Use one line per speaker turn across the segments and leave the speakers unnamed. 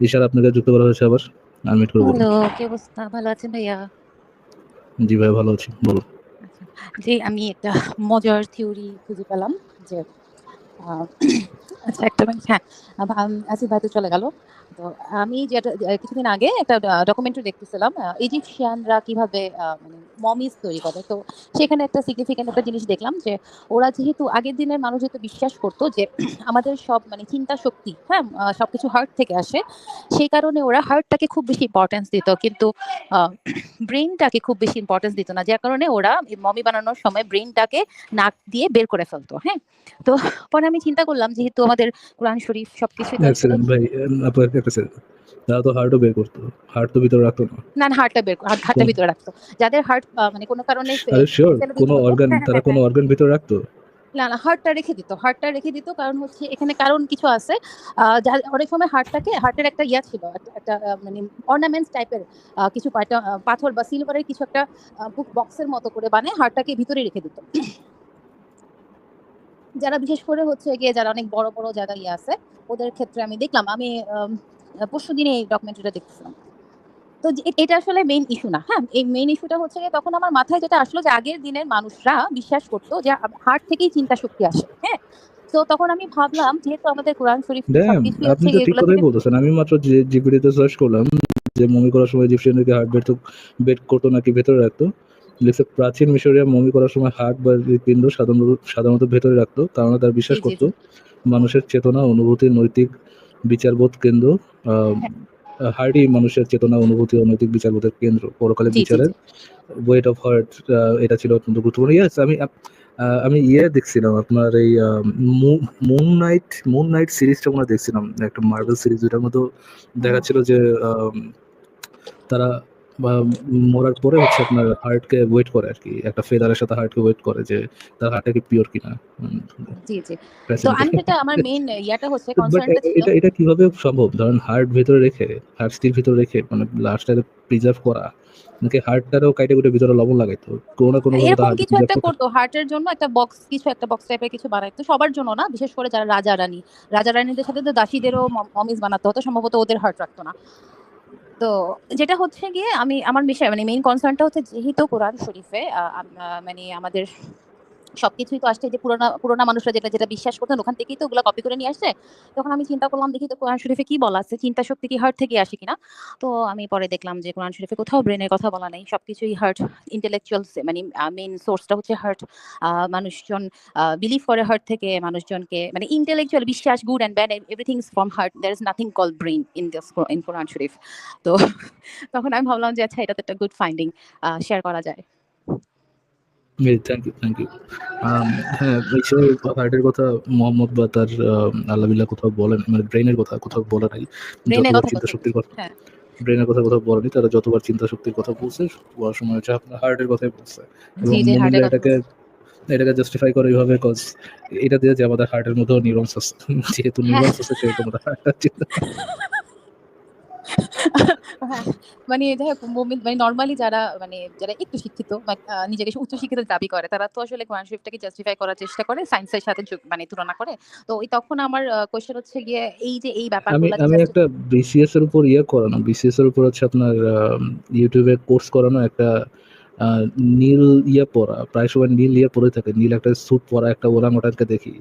ইশারা আপনাকে যুক্ত করা হয়েছে আবার আনমিউট করে বলুন
হ্যালো, কি অবস্থা? ভালো আছেন ভাইয়া?
জি ভাই ভালো আছি বলুন
আচ্ছা। জি, আমি একটা মজার থিওরি খুঁজে পেলাম যে আচ্ছা একটা মিনিট হ্যাঁ, আচ্ছা আসিফ ভাই তো চলে গেল। তো আমি যেটা কিছুদিন আগে একটা ডকুমেন্টারি দেখতেছিলাম। ইজিপশিয়ানরা কীভাবে মানে মমিস তৈরি করে। তো সেখানে একটা সিগনিফিক্যান্ট একটা জিনিস দেখলাম যে ওরা যেহেতু আগের দিনের মানুষ যেহেতু বিশ্বাস করত যে আমাদের সব মানে চিন্তা শক্তি, হ্যাঁ? সবকিছু হার্ট থেকে আসে। সেই কারণে ওরা হার্টটাকে খুব বেশি ইম্পর্টেন্স দিত। কিন্তু আ ব্রেইনটাকে খুব বেশি ইম্পর্টেন্স দিত না। যার কারণে ওরা মমি বানানোর সময় ব্রেনটাকে নাক দিয়ে বের করে ফেলতো হ্যাঁ? তো পরে আমি চিন্তা করলাম যেহেতু আমাদের কোরআন শরীফ সবকিছুই
সেকেন্ড তারা তো হার্টও বের করতো হার্ট তো ভিতরে রাখতো না
না, হার্টটা বের হার্ট হার্টটা ভিতরে রাখতো। যাদের হার্ট মানে কোন কারণে
শিওর কোন অর্গান
হ্যাঁ, হ্যাঁ,
তারা
হ্যাঁ,
কোন
হ্যাঁ।
অর্গান ভিতরে রাখতো
না, না হার্টটা রেখে দিত। হার্টটা রেখে দিত কারণ হচ্ছে এখানে কারণ কিছু আছে। অনেক সময় হার্টটাকে হার্টের একটা ইয়া ছিল। একটা মানে অর্নামেন্টস টাইপের কিছু পাথর বা সিলভারের কিছু একটা বুক বক্সের মতো করে বানায় হার্টটাকে ভিতরেই রেখে দিত। যারা বিশেষ করে হচ্ছে গিয়ে যারা অনেক বড়, বড় জায়গায় ইয়ে আছে, ওদের ক্ষেত্রে আমি দেখলাম আমি আম আ পরশুদিনই এই ডকুমেন্টারিটা দেখতেছিলাম। তো এটা আসলে মেইন ইস্যু না। হ্যাঁ? এই মেইন ইস্যুটা হচ্ছে তখন আমার মাথায় যেটা আসলো যে আগের দিনের মানুষরা বিশ্বাস করতো যে হার্ট থেকেই চিন্তা শক্তি আসে। হ্যাঁ? তো তখন আমি ভাবলাম যেহেতু আমাদের কোরআন শরীফ
আপনি তো ঠিক
এগুলা
কথাই বলতেছেন আমি মাত্র জি জিপিটিতে সার্চ করলাম যে মমি করার সময় ইজিপশিয়ানদেরকে হার্ট তো বের করতো নাকি ভেতরে রাখতো লিখছে প্রাচীন মিশরীয় মমি করার সময় হার্ট বা হৃৎপিণ্ড সাধারণত সাধারণত ভেতরে রাখতো কারণ তারা বিশ্বাস করতো মানুষের চেতনা অনুভূতি নৈতিক বিচারবোধ কেন্দ্র
হ্যাঁ।
মানুষের চেতনা অনুভূতি ও নৈতিক বিচারবোধের কেন্দ্র পরকালে বিচারের ওয়েট অফ হার্ট এটা ছিল অত্যন্ত গুরুত্বপূর্ণ ইয়েস আমি আমি ইয়ে দেখছিলাম আপনার এই মুন নাইট মুন নাইট সিরিজটা আমরা দেখছিলাম একটা মার্বেল সিরিজ ওটার
মতো।
দেখাচ্ছিল যে তারা বা মরার পরে হচ্ছে আপনার হার্টকে ওয়েট করে আরকি। একটা ফেদারের সাথে হার্টকে ওয়েট করে যে তার হার্টটা কি পিওর কিনা।
জি, জি। তো আমি যেটা আমার মেইন ইয়াটা হচ্ছে কনসার্নটা ছিল
এটা এটা কীভাবে সম্ভব? ধরেন হার্ট ভেতরে রেখে হার্ট স্টির ভিতরে রেখে মানে লাশটাকে প্রিজার্ভ করা নাকি হার্টটারেও কাইটে কুইটে ভিতরে লবণ লাগাইতো? কোনো না
এরকম কিছু একটা
করতে।
হার্টের জন্য একটা বক্স কিছু একটা বক্স টাইপের কিছু বানাইতো। সবার জন্য না। বিশেষ করে যারা রাজা-রানী। রাজা-রানীদের সাথে তো দাসীদেরও ম মমিস বানাতে হতো। সম্ভবত ওদের হার্ট রাখতো না। তো যেটা হচ্ছে গিয়ে আমি, আমার বিষয় মানে মেইন কনসার্নটা হচ্ছে যেহেতু কোরআন শরীফে মানে আমাদের সবকিছুই তো আসছে যে পুরোনা পুরোনা মানুষরা যেটা, যেটা বিশ্বাস করতেন ওখান থেকেই তো ওগুলা কপি করে নিয়ে আসছে। তখন আমি চিন্তা করলাম দেখি তো কোরআন শরীফে কি বলা আছে? চিন্তা শক্তি কি হার্ট থেকে আসে কিনা? তো আমি পরে দেখলাম যে কোরআন শরীফে কোথাও ব্রেনের কথা বলা নাই। সবকিছুই হার্ট ইন্টেলেকচুয়াল মানে মেইন সোর্সটা হচ্ছে হার্ট। মানুষজন বিলিভ করে হার্ট থেকে মানুষজনকে মানে ইন্টেলেকচুয়াল বিশ্বাস good and bad everything is from heart. There is nothing called brain in this in Quran Sharif. তো তখন আমি ভাবলাম যে আচ্ছা এটা তো একটা গুড ফাইন্ডিং শেয়ার করা যায়।
Thank you, thank you. হ্যাঁ, ঈশ্বর হার্টের কথা মোহাম্মদ বা তার আ আল্লাহ-বিল্লাহ কোথাও বলেন মানে ব্রেইনের কথা কোথাও বলে নাই। চিন্তা শক্তির কথা
হ্যাঁ।
ব্রেইনের কথা কোথাও বলেনি। তারা যতবার চিন্তা শক্তির কথা বলছে বলার সময় হচ্ছে আপনার হার্টের কথাই বলছে। এবং এটাকে এটাকে জাস্টিফাই করে এইভাবে কজ এটা দিয়ে যে আমাদের হার্টের মধ্যেও নিউরনস আছে। যেহেতু
হ্যাঁ।
নিউরনস আছে সেহেতু আমাদের হার্ট আছে।
হ্যাঁ, মানে যাই হোক মানে নরমালি যারা মানে যারা একটু শিক্ষিত নিজেকে উচ্চ শিক্ষিত দাবি করে তারা তো আসলে কোরআন শরীফটাকে জাস্টিফাই করার চেষ্টা করে সায়েন্সের সাথে মানে তুলনা করে। তো ওই তখন আমার কোশ্চেন হচ্ছে গিয়ে এই যে এই
আমি আমি একটা বিসিএস এর উপর ইয়ে করানো। বিসিএস এর উপর হচ্ছে আপনার ইউটিউবে কোর্স করানো একটা নীল ইয়ে পরা। প্রায় সময় নীল ইয়ে পরে থাকে। নীল একটা স্যুট পরা একটা ওরাং-ওটাংকে দেখি।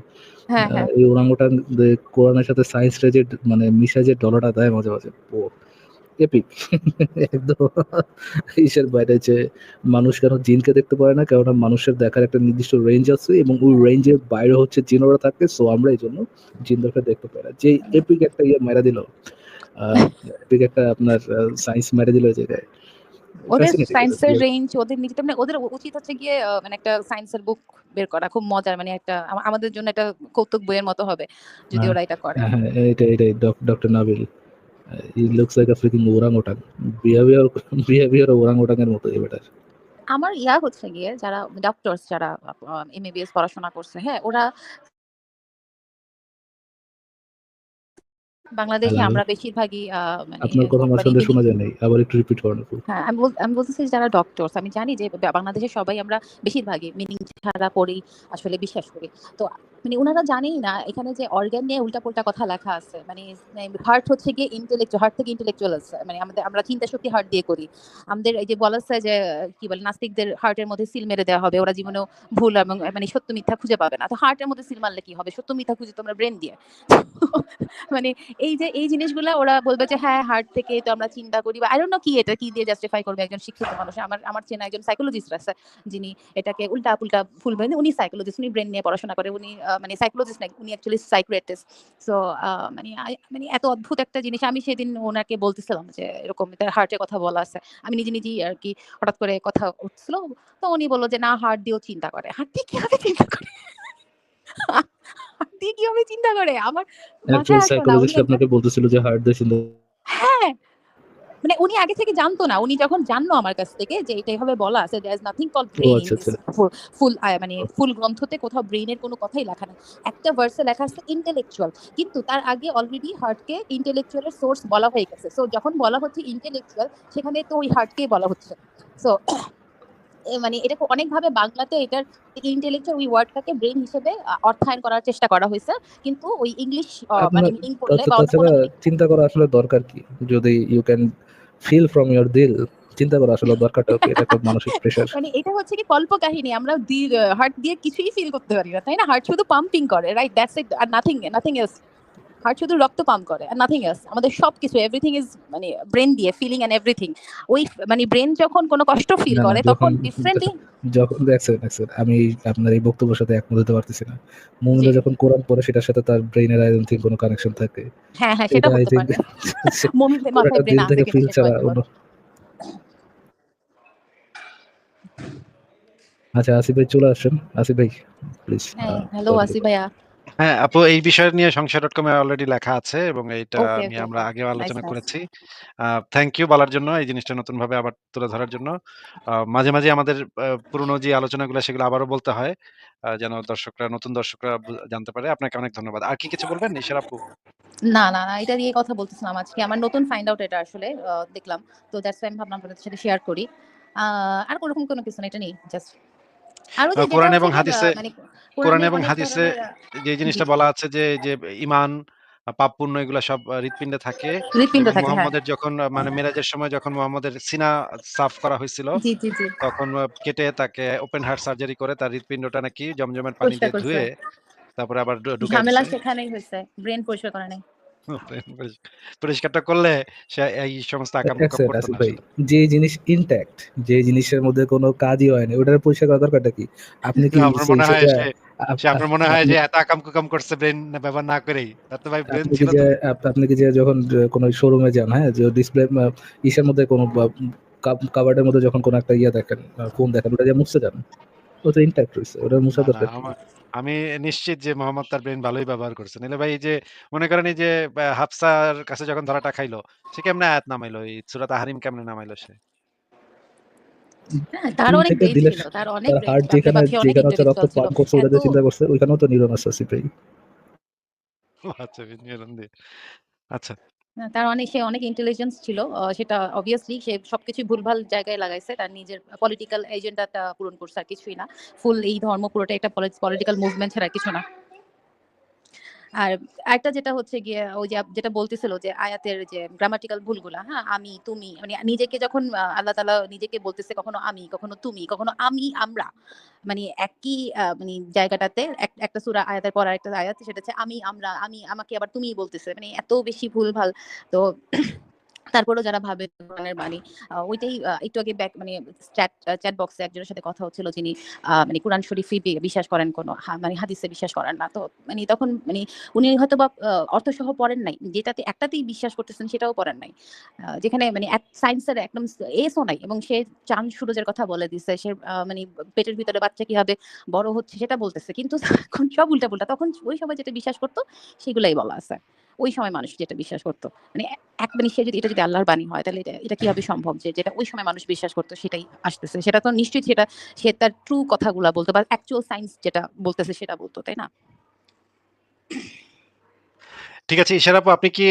হ্যাঁ, হ্যাঁ।
এই ওরাং-ওটাং দে কোরআনের সাথে সায়েন্স যে মানে মিশায় যে ডলাটা দেয় মাঝে, মাঝে ও এপিক একদম ইসের বাইরে যে মানুষ কেন জিনকে দেখতে পারে না? কেননা মানুষের দেখার একটা নির্দিষ্ট রেঞ্জ আছে এবং ওই রেঞ্জের বাইরে হচ্ছে জিনেরা থাকে। সো আমরা এইজন্য জিনদেরকে দেখতে পাই না। যেই এপিক একটা ইয়ে মাইরা দিল। এপিক একটা আপনার সায়েন্স মাইরা দিল জায়গায়।
ওদের সায়েন্সের রেঞ্জ ওদের নিজেদের মানে ওদের উচিত হচ্ছে গিয়ে মানে একটা সায়েন্সের বুক বের করা। খুব মজার মানে একটা আমাদের জন্য একটা কৌতুক বইয়ের মতো হবে যদি
হ্যাঁ,
ওরা এটা করে।
হ্যাঁ, হ্যাঁ, এইটাই doc doctor Nabil. He looks like a freaking orangutan. Behaviour behaviour orangutan এর মতো এই বেটার।
আমার ইয়া হচ্ছে গিয়ে যারা ডক্টরস যারা এমবিবিএস পড়াশোনা করছে, হ্যাঁ? ওরা বাংলাদেশে আমরা বেশিরভাগই মানে
আপনার কথা মাঝখান শোনা যায় নাই। আবার একটু রিপিট করেন
হ্যাঁ, আমি আমি বলতেছি যারা ডক্টরস আমি জানি যে বা বাংলাদেশের সবাই আমরা বেশিরভাগই মিনিং ছাড়া পড়েই আসলে বিশ্বাস করি। তো মানে উনারা জানেই না এখানে যে অর্গান নিয়ে উল্টাপাল্টা কথা লেখা আছে। মানে হার্ট হচ্ছে গিয়ে ইন্টেলেকচুয়াল হার্ট থেকে ইন্টেলেকচুয়াল আছে। মানে আমাদের আমরা চিন্তা শক্তি হার্ট দিয়ে করি। আমাদের এই যে বলা আছে যে কি বলে নাস্তিকদের হার্টের মধ্যে সিল মেরে দেওয়া হবে। ওরা জীবনেও ভুল এবং মানে সত্য মিথ্যা খুঁজে পাবে না। তো হার্টের মধ্যে সিল মারলে কি হবে? সত্য মিথ্যা খুঁজে তোমরা ব্রেন দিয়ে। মানে এই যে এই জিনিসগুলা ওরা বলবে যে হ্যাঁ, হার্ট থেকে তো আমরা চিন্তা করি বা আই ডোন্ট নো কি এটা কি দিয়ে জাস্টিফাই করবে একজন শিক্ষিত মানুষ। আমার আমার চেনা একজন সাইকোলজিস্ট আছে যিনি এটাকে উল্টা-পুল্টা ভুল মানে উনি সাইকোলজিস্ট উনি ব্রেন নিয়ে পড়াশোনা করে। উনি মানে সাইকোলজিস্ট না উনি অ্যাকচুয়ালি সাইকিয়াট্রিস্ট। সো মানে মানে এত অদ্ভুত একটা জিনিস আমি সেদিন ওনাকে বলতেছিলাম যে এরকম তার হার্টের কথা বলা আছে। আমি নিজে, নিজেই আর কি হঠাৎ করে কথা উঠছিল। তো উনি বলল যে না হার্ট দিয়েও চিন্তা করে। হার্ট দিয়ে কীভাবে চিন্তা করে? হার্ট দিয়ে কীভাবে চিন্তা করে? আমার
একজন
না। উনি
সাইকোলজিস্ট আপনাকে বলতেছিল যে হার্ট দিয়ে চিন্তা
হ্যাঁ। মানে উনি আগে থেকে জানতো না। উনি যখন জানলো আমার কাছ থেকে যে এটা এভাবে বলা আছে
আচ্ছা,
this
আচ্ছা।
full full আ মানে ফুল গ্রন্থতে কোথাও ব্রেইনের কোনো কথাই লেখা নাই। একটা ভার্সে লেখা আছে ইন্টেলেকচুয়াল। কিন্তু তার আগে অলরেডি হার্টকে ইন্টেলেকচুয়ালের সোর্স বলা হয়ে গেছে। সো যখন বলা হচ্ছে ইন্টেলেকচুয়াল সেখানে তো ওই হার্টকেই বলা হচ্ছে। সো মানে এটা অনেকভাবে বাংলাতে এটার ইন্টেলেকচুয়াল ওই ওয়ার্ডটাকে ব্রেইন হিসেবে অর্থায়ন করার চেষ্টা করা হইছে। কিন্তু ওই ইংলিশ মানে মিনিং করলে বা মিনিং
চিন্তা করা আসলে দরকার কি? যদি you can feel from your দিল চিন্তা করা আসলে দরকারটাও কি? এটা একটা মানসিক প্রেশার।
মানে এটা হচ্ছে কি কল্পকাহিনী। আমরা হার্ট দিয়ে কিছুই ফিল করতে পারি না। তাই না? হার্ট শুধু পাম্পিং করে। রাইট? দ্যাটস ইট আর নাথিং নাথিং এলস। হার্ট শুধু রক্ত পাম্প করে। আর নাথিং এলস। আমাদের সবকিছু এভরিথিং ইস মানে ব্রেইন দিয়ে ফিলিং এন্ড এভরিথিং। ওই মানে ব্রেইন যখন কোনো কষ্ট ফিল করে তখন ডিফারেন্টলি
যখন দেখছেন, দেখছেন আমি আপনার এই বক্তব্যের সাথে একমত হতে পারতেছি না। মুমিনা যখন কোরআন পড়ে সেটার সাথে তার ব্রেইনের আই ডোন্ট কোনো কানেকশন থাকে।
হ্যাঁ, হ্যাঁ সেটা হতে পারে। মুমিনদের মাথায় আছে
ফিল ছাড়া অন্য আচ্ছা আসিফ ভাই চলে আসেন। আসিফ ভাই প্লিজ
হ্যাঁ, হ্যালো আসিফ ভাইয়া।
হ্যাঁ, আপু এই বিষয় নিয়ে সংসার.com এ অলরেডি লেখা আছে এবং এইটা
ওকে,
নিয়ে
ওকে,
আমরা। আগেও
নাইস,
আলোচনা
নাইস।
করেছি। আ থ্যাংক ইউ বলার জন্য এই জিনিসটা নতুনভাবে আবার তুলে ধরার জন্য। আ মাঝে, মাঝে আমাদের আ পুরনো যে আলোচনাগুলো সেগুলো আবারও বলতে হয়। আ যেন দর্শকরা নতুন দর্শকরা বু জানতে পারে। আপনাকে অনেক ধন্যবাদ। আর কি কিছু বলবেন নিশার আপু?
না, না, না এটা নিয়ে কথা বলতেছিলাম আজকে। আমার নতুন ফাইন্ড আউট এটা আসলে আ দেখলাম। তো দ্যাটস ওয়াই আমি ভাবলাম আপনাদের সাথে শেয়ার করি। আ আর ওরকম কোনো কিছু না এটা নিয়ে জাস্ট
কোরআন এবং হাদিসে
মানে
কোরআন এবং হাদিসে যে জিনিসটা বলা আছে যে, যে ঈমান, আ পাপ পুণ্য এগুলা সব হৃৎপিণ্ডে থাকে
হ্যাঁ।
মুহাম্মদের যখন মানে মেরাজের সময় যখন মুহাম্মদের সিনা সাফ করা
জি।
তখন কেটে তাকে ওপেন হার্ট সার্জারি করে তার হৃৎপিণ্ডটা নাকি জমজমের পানি দিয়ে ধুয়ে তারপরে আবার ঢু ঢুকায়
ঝামেলা সেখানেই হইছে। ব্রেইন পরিষ্কার করে নাই।
পরিষ্কারটা করলে সে এই সমস্ত।
যে জিনিস ইনট্যাক্ট যে জিনিসের মধ্যে কোনো কাজই হয় না ওটার পরিষ্কার করার দরকারটা কি? আপনি কি
মনে হয় আপনার মনে হয় যে এত আকাম-কুকাম করছে ব্রেইন ব্যবহার না করেই। ভাই
কি
ছিল
যে আপনি কি যে যখন যে কোনো শোরুমে যান, হ্যাঁ? যে ডিসপ্লে ইসের মধ্যে কোনো কাবার্ডের মধ্যে যখন কোনো একটা ইয়ে দেখেন, ফোন দেখেন ওটা দিয়ে মুছতে যান। ও তো ইনট্যাক্ট। ওটা দরকার
আমি নিশ্চিত যে মোহাম্মদ তার ব্রেইন ভালোই ব্যবহার করছে। নাইলে ভাই যে মনে করেন এই যে হাফসার কাছে যখন ধরাটা খাইলো, সে কেমনে আয়াত নামাইলো? এই সূরা তাহরিম কেমনে নামাইলো সে?
তার অনেক
থেকে
ব্রেইন
দিলে
ছিল। তার অনেক
হার্ট যেখানে
বাপ! সে অনেক
যেখানে হচ্ছে রক্ত পাম্প করছে ওটা চিন্তা করছে ওইখানেও তো নিউরন আছে
আচ্ছা নিউরন দিয়ে। আচ্ছা।
তার অনেক সে অনেক ইন্টেলিজেন্স ছিল। সেটা অবভিয়াসলি সে সবকিছু ভুলভাল জায়গায় লাগাইছে। তার নিজের পলিটিক্যাল এজেন্ডাটা পূরণ করছে আর কিছুই না। ফুল এই ধর্ম পুরোটা একটা পলি পলিটিক্যাল মুভমেন্ট ছাড়া কিছু না। আর একটা যেটা হচ্ছে গিয়ে ওই যে যেটা বলতেছিল যে আয়াতের যে গ্রামাটিক্যাল ভুলগুলা, হ্যাঁ? আমি, তুমি মানে নিজেকে যখন আল্লাহ তালা নিজেকে বলতেছে কখনো আমি, কখনো তুমি, কখনো আমি, আমরা। মানে একই মানে জায়গাটাতে এক একটা সুরা আয়াতের পর আরেকটা আয়াত সেটা হচ্ছে আমি, আমরা, আমি আমাকে আবার তুমি বলতেছে। মানে এত বেশি ভুল ভালো তো তারপরেও যারা ভাবে কোরআনের বাণী ওইটাই একটু আগে ব্যাক মানে চ্যাট চ্যাট বক্সে একজনের সাথে কথা হচ্ছিল যিনি মানে কোরআন শরীফই বি বিশ্বাস করেন কোনো মানে হাদিসে বিশ্বাস করেন না। তো মানে তখন মানে উনি হয়তোবা আ অর্থসহ পড়েন নাই। যেটাতে একটাতেই বিশ্বাস করতেছেন সেটাও পড়েন নাই। যেখানে মানে সায়েন্সের একদম এসও নাই এবং সে চাঁদ সূরজের কথা বলে দিছে। সে মানে পেটের ভিতরে বাচ্চা কীভাবে বড় হচ্ছে সেটা বলতেছে। কিন্তু সব উল্টা-পুল্টা। তখন ওই সময় যেটা বিশ্বাস করতো, সেগুলাই বলা আছে। ওই সময় মানুষ যেটা বিশ্বাস করত। মানে এক মানে সে যদি এটা যদি আল্লাহর বাণী হয় তাহলে এটা এটা কীভাবে সম্ভব যে যেটা ওই সময় মানুষ বিশ্বাস করত সেটাই আসতেছে। সেটা তো নিশ্চয়ই সেটা সে তার ট্রু কথাগুলা বলতো বা অ্যাকচুয়াল সায়েন্স যেটা বলতেছে সেটা বলতো, তাই না?
ঠিক আছে ইশারা আপু আপনি কি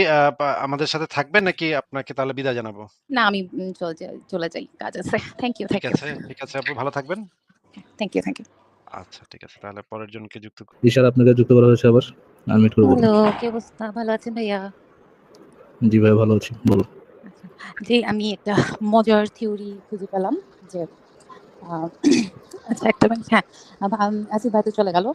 আমাদের সাথে থাকবেন নাকি আপনাকে তাহলে বিদায় জানাব?
না আমি চলে যাই চলে যাই। কাজ আছে। থ্যাংক ইউ,
ঠিক
থ্যাংক ইউ।
আছে, ঠিক আছে আপু ভালো থাকবেন।
Thank you, thank you.
আচ্ছা ঠিক আছে। তাহলে পরের জনকে যুক্ত
ইশারা আপনাকে যুক্ত করা হয়েছে আবার। আনমিউট করে বলুন।
হ্যালো, কি অবস্থা? ভালো আছেন ভাইয়া?
জি ভাই ভালো আছি। বলুন।
আচ্ছা। জি, আমি একটা মজার থিওরি খুঁজে পেলাম যে আচ্ছা একটা মিনিট হ্যাঁ, আসিফ ভাই তো চলে গেল।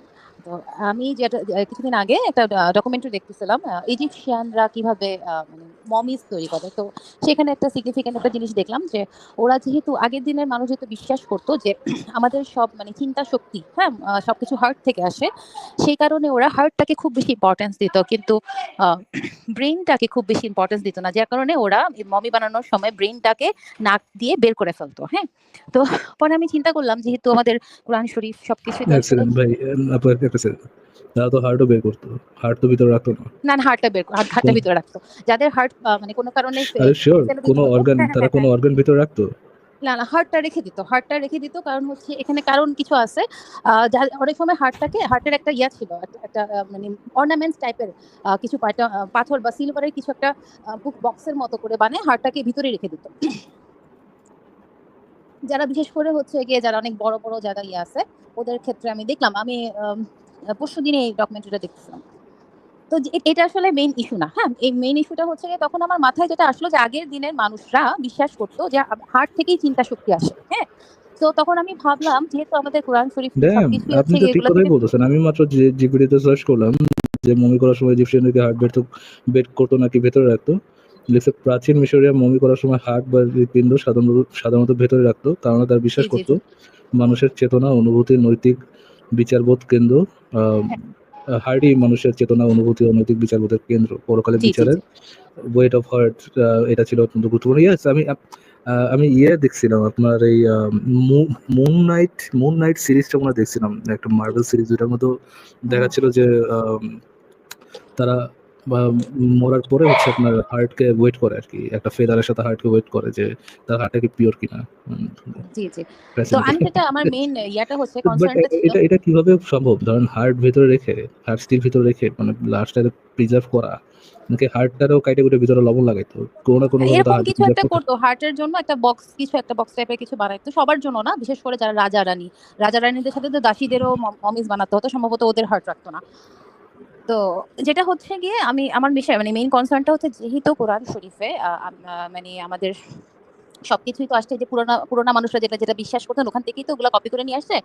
তো আমি যেটা কিছুদিন আগে একটা ডকুমেন্টারি দেখতেছিলাম। ইজিপশিয়ানরা কীভাবে মানে মমিস তৈরি করে। তো সেখানে একটা সিগনিফিক্যান্ট একটা জিনিস দেখলাম যে ওরা যেহেতু আগের দিনের মানুষ যেহেতু বিশ্বাস করত যে আমাদের সব মানে চিন্তা শক্তি, হ্যাঁ? সবকিছু হার্ট থেকে আসে। সেই কারণে ওরা হার্টটাকে খুব বেশি ইম্পর্টেন্স দিত। কিন্তু আ ব্রেইনটাকে খুব বেশি ইম্পোর্টেন্স দিত না। যার কারণে ওরা মমি বানানোর সময় ব্রেইনটাকে নাক দিয়ে বের করে ফেলতো হ্যাঁ? তো পরে আমি চিন্তা করলাম যেহেতু আমাদের কোরআন শরীফ সবকিছুই
সেকেন্ড। তারা তো হার্টও বের করতো। হার্ট তো ভিতরে রাখতো না।
না, হার্টটা বের হার্ট হার্টটা ভিতরে রাখতো। যাদের হার্ট মানে কোন কারণে
শিওর কোন অর্গান
হ্যাঁ, হ্যাঁ,
তারা
হ্যাঁ,
কোন
হ্যাঁ।
অর্গান ভিতরে রাখতো?
না, না হার্টটা রেখে দিত। হার্টটা রেখে দিত কারণ হচ্ছে এখানে কারণ কিছু আছে। অনেক সময় হার্টটাকে হার্টের একটা ইয়া ছিল। একটা মানে অর্নামেন্টস টাইপের কিছু পাথর বা সিলভারের কিছু একটা বুক বক্সের মতো করে বানায় হার্টটাকে ভিতরে রেখে দিত। যারা বিশেষ করে হচ্ছে গিয়ে যারা অনেক বড়, বড় যারা ইয়ে আছে ওদের ক্ষেত্রে আমি দেখলাম আমি আম আ পরশুদিন এই ডকুমেন্টারিটা দেখতেছিলাম। তো এটা আসলে মেইন ইস্যু না। হ্যাঁ? এই মেইন ইস্যুটা হচ্ছে গিয়ে তখন আমার মাথায় যেটা আসলো যে আগের দিনের মানুষরা বিশ্বাস করত যে হার্ট থেকেই চিন্তা শক্তি আসে। হ্যাঁ? তো তখন আমি ভাবলাম যেহেতু আমাদের কোরআন শরীফ
আপনি তো ঠিক কথাই বলতেছেন। আমি মাত্র জিপিটিতে সার্চ করলাম যে মমি করার সময় ইজিপশিয়ানরা কি হার্ট বের তো বের করতো নাকি ভেতরে রাখতো। লিখছে প্রাচীন মিশরীয় মমি করার সময় হার্ট বা হৃৎপিণ্ড সাধারণত সাধারণত ভেতরে রাখতো। কারণ তারা বিশ্বাস করত মানুষের চেতনা, অনুভূতি, নৈতিক বিচারবোধ কেন্দ্র
হ্যাঁ।
হার্টই মানুষের চেতনা, অনুভূতি অনৈতিক বিচারবোধের কেন্দ্র। পরকালে বিচারের ওয়েট অফ হার্ট এটা ছিল অত্যন্ত গুরুত্বপূর্ণ। ইয়াস আমি আমি ইয়ে দেখছিলাম আপনার এই মুন নাইট মুন নাইট সিরিজটা আমরা দেখছিলাম। একটা মার্বেল সিরিজ যেটার
মধ্যে
দেখাচ্ছিল যে তারা বা মরার পরে হচ্ছে আপনার হার্টকে ওয়েট করে আরকি। একটা ফেদারের সাথে হার্টকে ওয়েট করে যে তার হার্টটা কি পিওর কিনা।
জি, জি। তো আমি যেটা আমার মেইন ইয়াটা হচ্ছে কনসার্নটা ছিল
এটা এটা কীভাবে সম্ভব? ধরুন হার্ট ভেতরে রেখে হার্ট স্টিল ভিতরে রেখে মানে লাশটাকে প্রিজার্ভ করা নাকি হার্টটারও কাইটে কুইটে ভিতরে লবণ লাগাইতো। কোন না
এরকম কিছু একটা
করতো।
হার্টের জন্য একটা বক্স কিছু একটা বক্স টাইপের কিছু বানাইতো। সবার জন্য না। বিশেষ করে যারা রাজা-রানী। রাজা-রানীদের সাথে তো দাসীদেরও ম মমিস বানাতে হতো। সম্ভবত ওদের হার্ট রাখতো না। তো যেটা হচ্ছে গিয়ে আমি, আমার বিষয় মানে মেইন কনসার্নটা হচ্ছে যেহেতু কোরআন শরীফে মানে আমাদের সবকিছুই তো আসছে যে পুরোনা পুরোনা মানুষরা যেটা, যেটা বিশ্বাস করতেন ওখান থেকেই তো ওগুলা কপি করে নিয়ে আসছে।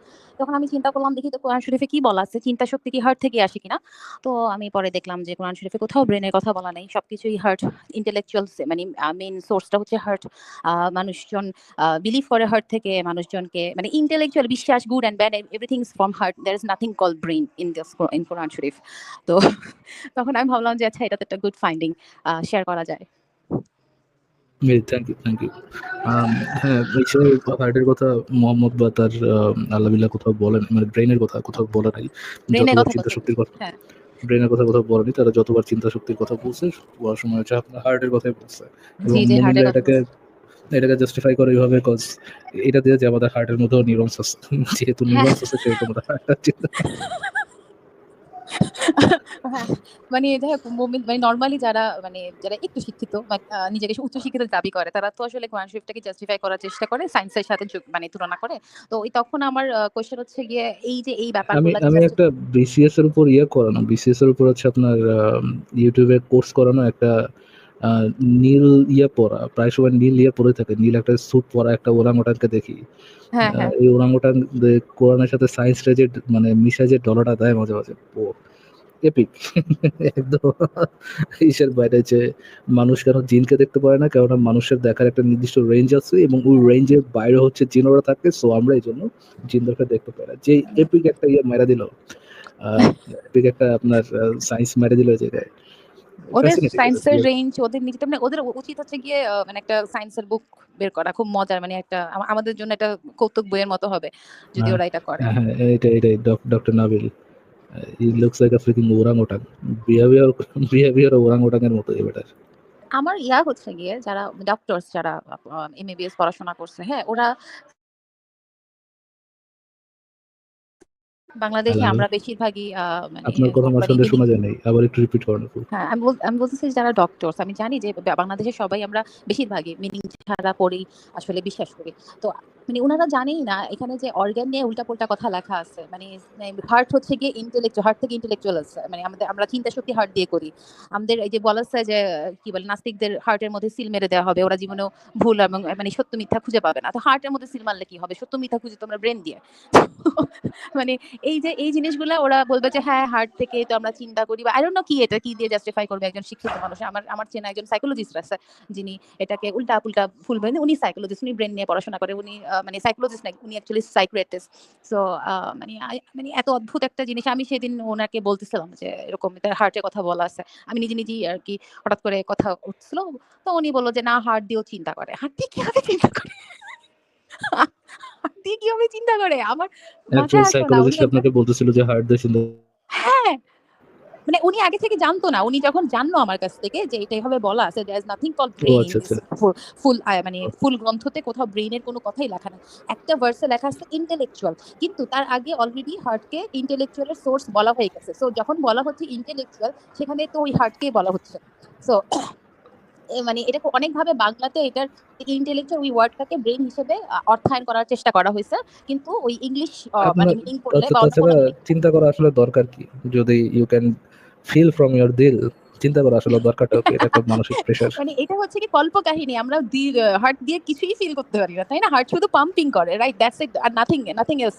তখন আমি চিন্তা করলাম দেখি তো কোরআন শরীফে কি বলা আছে? চিন্তা শক্তি কি হার্ট থেকে আসে কিনা? তো আমি পরে দেখলাম যে কোরআন শরীফে কোথাও ব্রেনের কথা বলা নাই। সবকিছুই হার্ট ইন্টেলেকচুয়াল মানে মেন সোর্সটা হচ্ছে হার্ট। মানুষজন বিলিভ করে হার্ট থেকে মানুষজনকে মানে ইন্টেলেকচুয়াল বিশ্বাস good and bad everything from heart. There is nothing call brain in this in Quran Sharif. তো তখন আমি ভাবলাম যে আচ্ছা এটা তো একটা গুড ফাইন্ডিং শেয়ার করা যায়।
Thank you, thank you. হ্যাঁ, ঈশ্বর হার্টের কথা মোহাম্মদ বা তার আ আল্লাহ-বিল্লাহ কোথাও বলেন মানে ব্রেইনের কথা কোথাও বলে নাই। চিন্তা শক্তির কথা
হ্যাঁ।
ব্রেইনের কথা কোথাও বলেনি। তারা যতবার চিন্তা শক্তির কথা বলছে বলার সময় হচ্ছে আপনার হার্টের কথাই বলছে। এবং এটাকে এটাকে জাস্টিফাই করে এভাবে কজ এটা দিয়ে যে আমাদের হার্টের মধ্যেও নিউরনস আছে। যেহেতু
হ্যাঁ।
নিউরনস আছে সেহেতু আমাদের
হ্যাঁ, মানে যাই হোক মানে নরমালি যারা মানে যারা একটু শিক্ষিত নিজেকে উচ্চ শিক্ষিত দাবি করে তারা তো আসলে কোরআন শরীফটাকে জাস্টিফাই করার চেষ্টা করে সায়েন্সের সাথে মানে তুলনা করে। তো ওই তখন আমার কোশ্চেন হচ্ছে গিয়ে এই যে এই
আমি আমি একটা বিসিএস এর উপর ইয়ে করানো। বিসিএস এর উপর হচ্ছে আপনার ইউটিউবে কোর্স করানো একটা নীল ইয়ে পরা। প্রায় সময় নীল ইয়ে পরে থাকে। নীল একটা স্যুট পরা একটা ওরাং-ওটাংকে দেখি।
হ্যাঁ, হ্যাঁ।
এই ওরাং-ওটাং কোরআনের সাথে সায়েন্সটা যে মানে মিশায় যে ডলাটা দেয় মাঝে, মাঝে এপিক একদম ইসের বাইরে যে মানুষ কেন জিনকে দেখতে পারে না? কেননা মানুষের দেখার একটা নির্দিষ্ট রেঞ্জ আছে এবং ওই রেঞ্জের বাইরে হচ্ছে জিনেরা থাকে। সো আমরা এই জন্য জিনদেরকে দেখতে পাই না। যে এপিক একটা ইয়ে মাইরা দিল। এপিক একটা আপনার সায়েন্স মাইরা দিল জায়গায়।
ওদের সায়েন্সের রেঞ্জ ওদের নিজেদের মানে ওদের উচিত হচ্ছে গিয়ে মানে একটা সায়েন্সের বুক বের করা। খুব মজার মানে একটা আমাদের জন্য একটা কৌতুক বইয়ের মতো হবে যদি
হ্যাঁ,
ওরা এটা করে।
হ্যাঁ, এইটাই, এইটাই doc doctor Nabil. He looks like a freaking orangutan. Behaviour behaviour orangutan এর মতো এই
আমার ইয়া হচ্ছে গিয়ে যারা ডক্টরস যারা এমবিবিএস পড়াশোনা করছে, হ্যাঁ? ওরা বাংলাদেশে আমরা বেশিরভাগই মানে
আপনার কথা আমার
সঙ্গে
শোনা যায় নাই। আবার একটু রিপিট করেন
হ্যাঁ, আমি আমি বলতেছি যারা ডক্টরস আমি জানি যে বাংলাদেশে বাংলাদেশের সবাই আমরা বেশিরভাগই মিনিং ছাড়া পড়ি আসলে বিশ্বাস করি। তো মানে ওনারা জানেই না এখানে যে অর্গান নিয়ে উল্টাপাল্টা কথা লেখা আছে। মানে হার্ট হচ্ছে গিয়ে ইন্টেলেকচুয়াল হার্ট থেকে ইন্টেলেকচুয়াল আছে। মানে আমাদের আমরা চিন্তা শক্তি হার্ট দিয়ে করি। আমাদের এই যে বলা আছে যে কি বলে নাস্তিকদের হার্টের মধ্যে সিল মেরে দেওয়া হবে। ওরা জীবনেও ভুল এবং মানে সত্য মিথ্যা খুঁজে পাবে না। তো হার্টের মধ্যে সিল মারলে কি হবে? সত্য মিথ্যা খুঁজে তো আমরা ব্রেন দিয়ে। মানে এই যে এই জিনিসগুলো ওরা বলবে যে হ্যাঁ, হার্ট থেকে তো আমরা চিন্তা করি বা আই কি এটা কি দিয়ে জাস্টিফাই করবে একজন শিক্ষিত মানুষ। আমার আমার চেনা একজন সাইকোলজিস্ট আছে যিনি এটাকে উল্টা-পুল্টা ভুল মানে উনি সাইকোলজিস্ট উনি ব্রেন নিয়ে পড়াশোনা করে। উনি মানে সাইকোলজিস্ট না উনি অ্যাকচুয়ালি সাইকিয়াট্রিস্ট। সো মানে মানে এত অদ্ভুত একটা জিনিস আমি সেদিন ওনাকে বলতেছিলাম যে এরকম তার হার্টের কথা বলা আছে। আমি নিজে, নিজেই আরকি হঠাৎ করে কথা উঠছিল। তো উনি বলল যে না হার্ট দিয়েও চিন্তা করে। হার্ট দিয়ে কীভাবে চিন্তা করে? হার্ট দিয়ে কীভাবে চিন্তা করে? আমার
সাইকোলজিস্ট আপনাকে বলতেছিল যে হার্ট দিয়ে চিন্তা
হ্যাঁ। মানে উনি আগে থেকে জানতো না। উনি যখন জানলো আমার কাছ থেকে যে এটা এভাবে বলা আছে brain in
আচ্ছা,
this
আচ্ছা।
ফুল মানে ফুল গ্রন্থতে কোথাও ব্রেইনের কোনো কথাই লেখা নাই। একটা ভার্সে লেখা আছে ইন্টেলেকচুয়াল। কিন্তু তার আগে অলরেডি হার্টকে ইন্টেলেকচুয়াল এর সোর্স বলা হয়ে গেছে। সো যখন বলা হচ্ছে ইন্টেলেকচুয়াল সেখানে তো ওই হার্টকেই বলা হচ্ছে। সো মানে এটাকে অনেকভাবে বাংলাতে এটার ইন্টেলেকচুয়াল ওই ওয়ার্ডটাকে ব্রেইন হিসেবে অর্থায়ন করার চেষ্টা করা হয়েছে কিন্তু ওই ইংলিশ মানে মিনিং করলে
আচ্ছা
বা
চিন্তা করা আসলে দরকার কি? যদি you can feel from your দিল চিন্তা করা আসলে দরকারটা কি? এটা খুব মানসিক প্রেসার
মানে এটা হচ্ছে কি কল্প কাহিনী আমরা হার্ট দিয়ে কিছুই ফিল করতে পারি না। তাই না? হার্ট শুধু পাম্পিং করে। রাইট? দ্যাটস ইট আর নাথিং নাথিং এলস।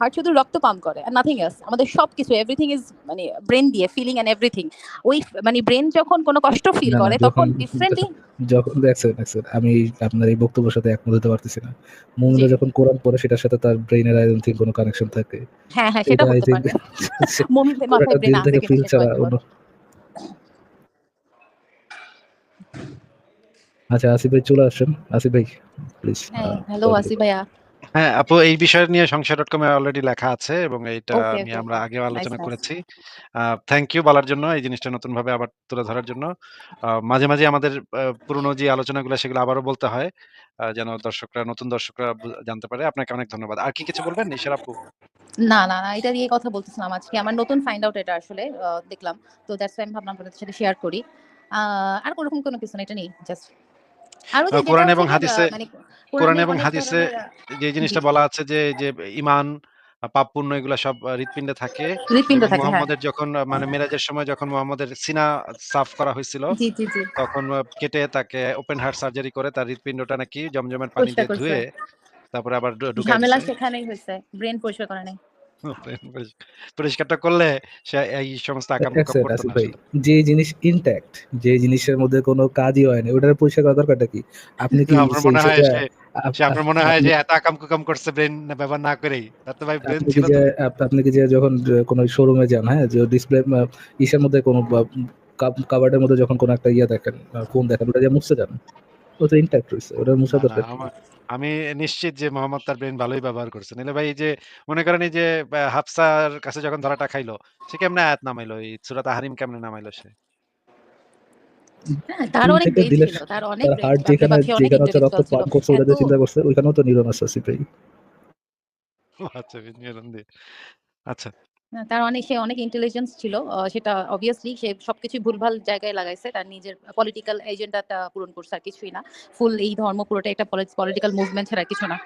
হার্ট শুধু রক্ত পাম্প করে আর নাথিং এলস। আমাদের সবকিছু এভরিথিং ইজ মানে ব্রেন দিয়ে ফিলিং এন্ড এভরিথিং। ওই মানে ব্রেন যখন কোনো কষ্ট ফিল করে তখন ডিফারেন্টলি
যখন দেখছেন, দেখছেন আমি আপনার এই বক্তব্যের সাথে একমত হতে পারতেছি না।
জি।
মুমিনরা যখন কোরআন পড়ে সেটার সাথে তার ব্রেইনের আই ডোন্ট থিংক কোনো কানেকশন থাকে।
হ্যাঁ, হ্যাঁ সেটা হতে পারে। মুমিনদের মাথায় ব্রেন আছে
ফিল ছাড়া অন্য আচ্ছা আসিফ ভাই চলে আসেন। আসিফ ভাই প্লিজ
হ্যাঁ, হ্যালো আসিফ ভাইয়া।
হ্যাঁ, আপু এই বিষয় নিয়ে সংশয়.com এ অলরেডি লেখা আছে এবং এইটা
ওকে,
নিয়ে
ওকে,
আমরা। আগেও
নাইস,
আলোচনা
নাইস।
করেছি। থ্যাংক ইউ বলার জন্য এই জিনিসটা নতুনভাবে আবার তুলে ধরার জন্য। মাঝে, মাঝে আমাদের পুরনো যে আলোচনাগুলো সেগুলো আবারও বলতে হয়। যেন দর্শকরা নতুন দর্শকরা বু জানতে পারে। আপনাকে অনেক ধন্যবাদ। আর কি কিছু বলবেন ঈশার আপু?
না, না, না এটা দিয়ে কথা বলতেছিলাম আজকে। আমার নতুন ফাইন্ড আউট এটা আসলে দেখলাম। তো দ্যাটস হোয়াই আমি ভাবলাম আপনাদের সাথে শেয়ার করি। আর ওরকম কোনো কিছু না এটা নেই। জাস্ট
কোরআন এবং হাদিসে
মানে
কোরআন এবং হাদিসে যে জিনিসটা বলা আছে যে, যে ঈমান, আ পাপ পুণ্য এগুলা সব হৃৎপিণ্ডে থাকে
হ্যাঁ।
মুহাম্মদের যখন মানে মেরাজের সময় যখন মুহাম্মদের সিনা সাফ করা
জি।
তখন কেটে তাকে ওপেন হার্ট সার্জারি করে তার হৃৎপিণ্ডটা নাকি জমজমের পানি দিয়ে ধুয়ে তারপরে আবার ঢু ঢুকাই
ঝামেলা সেখানেই হইছে। ব্রেন পরিষ্কার করে নাই।
পরিষ্কারটা করলে সে এই সমস্ত না। আসলে।
যে জিনিস ইনট্যাক্ট যে জিনিসের মধ্যে কোনো কাজই হয় নাই ওটার পরিষ্কার করার দরকারটা কি? আপনি কি
মনে হয় আপনার মনে হয় যে এত আকাম-কুকাম করছে ব্রেন ব্যবহার না করেই। ভাই ব্রেন ছিল
যে আপনি কি যে যখন য কোনো শোরুমে যান, হ্যাঁ? যে ডিসপ্লে ইসের মধ্যে কোনো কাবার্ডের মধ্যে যখন কোনো একটা ইয়ে দেখেন, ফোন দেখেন ওটা দিয়ে মুছতে যান। ও তো ইনট্যাক্ট দরকার
আমি নিশ্চিত যে মোহাম্মদ তার ব্রেন ভালোই ব্যবহার করছে। নাইলে ভাই এই যে মনে করেন এই যে হাফসার কাছে যখন ধরাটা খাইলো, সে কেমনে আয়াত নামাইলো? এই সূরা তাহরিম কেমনে নামাইলো সে?
হ্যাঁ, তার অনেক
দিলে
তার অনেক
হার্ট যেখানে
বাপ সে অনেক
যেখানে হচ্ছে রক্ত
ইন্টেলেকচুয়াল
করছে ওটা চিন্তা করছে ওইখানেও তো নিউরন আছে আসিফ
আচ্ছা নিউরন দিয়ে। আচ্ছা।
তার অনেক সে অনেক ইন্টেলিজেন্স ছিল। সেটা অবভিয়াসলি সে সবকিছু ভুলভাল জায়গায় লাগাইছে। তার নিজের পলিটিক্যাল এজেন্ডাটা পূরণ করছে আর কিছুই না। ফুল এই ধর্ম পুরোটা একটা পলি পলিটিক্যাল মুভমেন্ট ছাড়া কিছু না।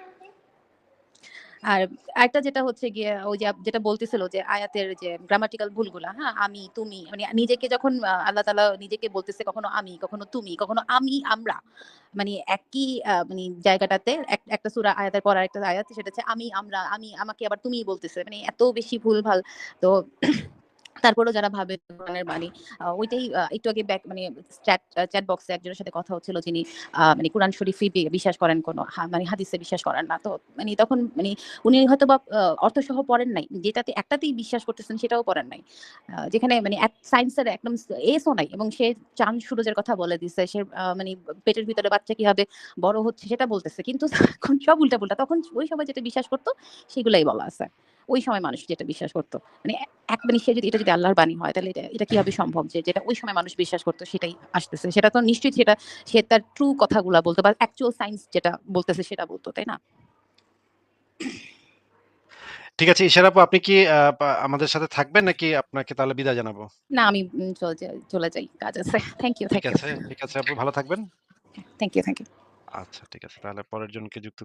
আর একটা যেটা হচ্ছে গিয়ে ওই যে যেটা বলতেছিল যে আয়াতের যে গ্রামাটিক্যাল ভুলগুলা, হ্যাঁ? আমি, তুমি মানে নিজেকে যখন আল্লাহ তালা নিজেকে বলতেছে কখনো আমি, কখনো তুমি, কখনো আমি, আমরা। মানে একই মানে জায়গাটাতে এক একটা সুরা আয়াতের পর আরেকটা আয়াত সেটা হচ্ছে আমি, আমরা, আমি, আমাকে আবার তুমি বলতেছে। মানে এত বেশি ভুল ভালো তো তারপরেও যারা ভাবে কোরআনের বাণী ওইটাই একটু আগে ব্যাক মানে চ্যাট চ্যাট বক্সে একজনের সাথে কথা হচ্ছিল যিনি মানে কোরআন শরীফই বিশ্বাস করেন কোনো মানে হাদিসে বিশ্বাস করেন না। তো মানে তখন মানে উনি হয়তোবা আ অর্থসহ পড়েন নাই। যেটাতে একটাতেই বিশ্বাস করতেছেন সেটাও পড়েন নাই। যেখানে মানে সায়েন্সের একদম এসও নাই এবং সে চাঁদ সূরজের কথা বলে দিছে। সে মানে পেটের ভিতরে বাচ্চা কীভাবে বড় হচ্ছে সেটা বলতেছে। কিন্তু এখন সব উল্টা-পুল্টা। তখন ওই সময় যেটা বিশ্বাস করতো, সেগুলাই বলা আছে। ওই সময় মানুষ যেটা বিশ্বাস করত। মানে এক মানে সে যদি এটা যদি আল্লাহর বাণী হয় তাহলে এটা এটা কীভাবে সম্ভব যে যেটা ওই সময় মানুষ বিশ্বাস করত সেটাই আসতেছে। সেটা তো নিশ্চয়ই সেটা সে তার ট্রু কথাগুলা বলতো বা অ্যাকচুয়াল সায়েন্স যেটা বলতেছে সেটা বলতো, তাই না?
ঠিক আছে ইশারা আপু আপনি কি আমাদের সাথে থাকবেন নাকি আপনাকে তাহলে বিদায় জানাব?
না আমি চলে যাই চলে যাই। কাজ আছে। থ্যাংক ইউ,
ঠিক আছে, ঠিক আছে আপু ভালো থাকবেন।
Thank you, thank you.
আচ্ছা ঠিক আছে। তাহলে পরের জনকে যুক্ত